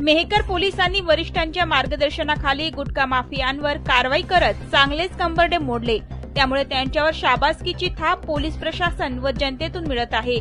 मेहकर पोलिसांनी वरिष्ठांच्या मार्गदर्शनाखाली गुटखा माफियांवर कारवाई करत चांगलेच कंबरडे मोडले. त्यामुळे त्यांच्यावर शाबासकीची थाप पोलीस प्रशासन व जनतेतून मिळत आहे.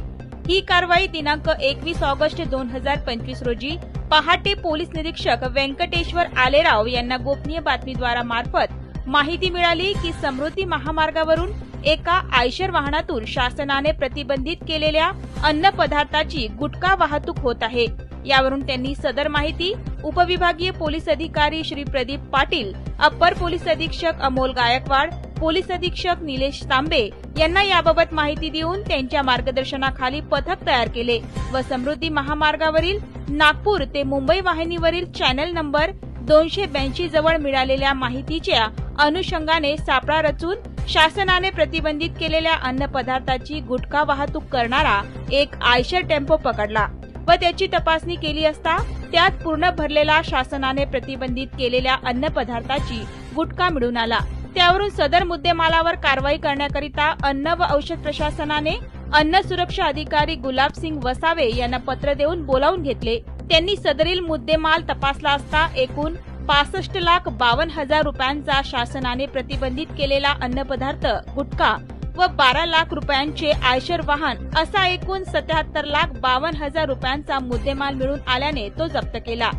ही कारवाई दिनांक एकवीस ऑगस्ट दोन हजार पंचवीस रोजी पहाटे पोलीस निरीक्षक व्यंकटेश्वर आलेराव यांना गोपनीय बातमीद्वारा मार्फत माहिती मिळाली की समृद्धी महामार्गावरून एका आयशर वाहनातून शासनाने प्रतिबंधित केलेल्या अन्न पदार्थाची गुटखा वाहतूक होत आहे. यावरून त्यांनी सदर माहिती उपविभागीय पोलीस अधिकारी श्री प्रदीप पाटील अप्पर पोलीस अधीक्षक अमोल गायकवाड पोलीस अधीक्षक निलेश तांबे यांना याबाबत माहिती देऊन त्यांच्या मार्गदर्शनाखाली पथक तयार केले व समृद्धी महामार्गावरील नागपूर ते मुंबई वाहिनीवरील चॅनल नंबर दोनशे ब्याऐंशी जवळ मिळालेल्या माहितीच्या अनुषंगाने सापळा रचून शासनाने प्रतिबंधित केलेल्या अन्न पदार्थाची गुटखा वाहतूक करणारा एक आयशर टेम्पो पकडला. व त्याची तपासणी केली असता त्यात पूर्ण भरलेला शासनाने प्रतिबंधित केलेल्या अन्न पदार्थाची गुटखा मिळून आला. त्यावरून सदर मुद्देमालावर कारवाई करण्याकरिता अन्न व औषध प्रशासनाने अन्न सुरक्षा अधिकारी गुलाबसिंग वसावे यांना पत्र देऊन बोलावून घेतले. त्यांनी सदरील मुद्देमाल तपासला असता एकूण पासष्ट लाख बावन्न हजार रुपयांचा शासनाने प्रतिबंधित केलेला अन्नपदार्थ गुटखा व बारा लाख रुपयांचे आयशर वाहन असा एकूण सत्याहत्तर लाख बावन्न हजार रुपयांचा मुद्देमाल मिळून आल्याने तो जप्त केला.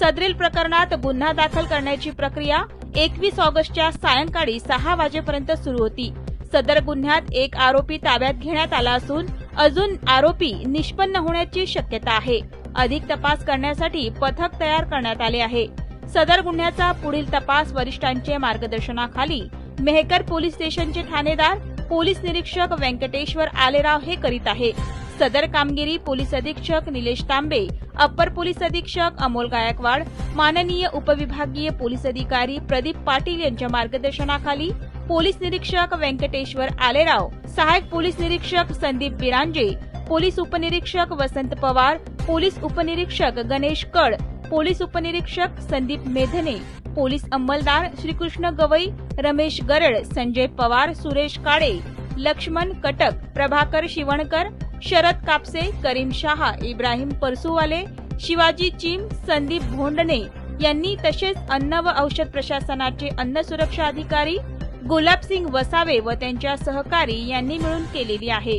सदरील प्रकरणात गुन्हा दाखल करण्याची प्रक्रिया एकवीस ऑगस्टच्या सायंकाळी सहा वाजेपर्यंत सुरू होती. सदर गुन्ह्यात एक आरोपी ताब्यात घेण्यात आला असून अजून आरोपी निष्पन्न होण्याची शक्यता आहे. अधिक तपास करण्यासाठी पथक तयार करण्यात आले आहे. सदर गुन्ह्याचा पुढील तपास वरिष्ठांचे मार्गदर्शनाखाली मेहकर पोलीस स्टेशनचे ठाणेदार पोलीस निरीक्षक व्यंकटेश्वर आलेराव हे करीत आहे. सदर कामगिरी पोलीस अधीक्षक निलेश तांबे अप्पर पोलीस अधीक्षक अमोल गायकवाड माननीय उपविभागीय पोलीस अधिकारी प्रदीप पाटील यांच्या मार्गदर्शनाखाली पोलीस निरीक्षक व्यंकटेश्वर आलेराव सहायक पोलीस निरीक्षक संदीप बिरांजे पोलीस उपनिरीक्षक वसंत पवार पोलीस उपनिरीक्षक गणेश कड पोलीस उपनिरीक्षक संदीप मेधने पोलीस अंमलदार श्रीकृष्ण गवई रमेश गरड संजय पवार सुरेश काळे लक्ष्मण कटक प्रभाकर शिवणकर शरद कापसे करीम शहा इब्राहिम परसुवाले शिवाजी चिम संदीप भोंडणे यांनी तसेच अन्न व औषध प्रशासनाचे अन्न सुरक्षा अधिकारी गुलाबसिंग वसावे व त्यांच्या सहकारी यांनी मिळून केलेली आहे.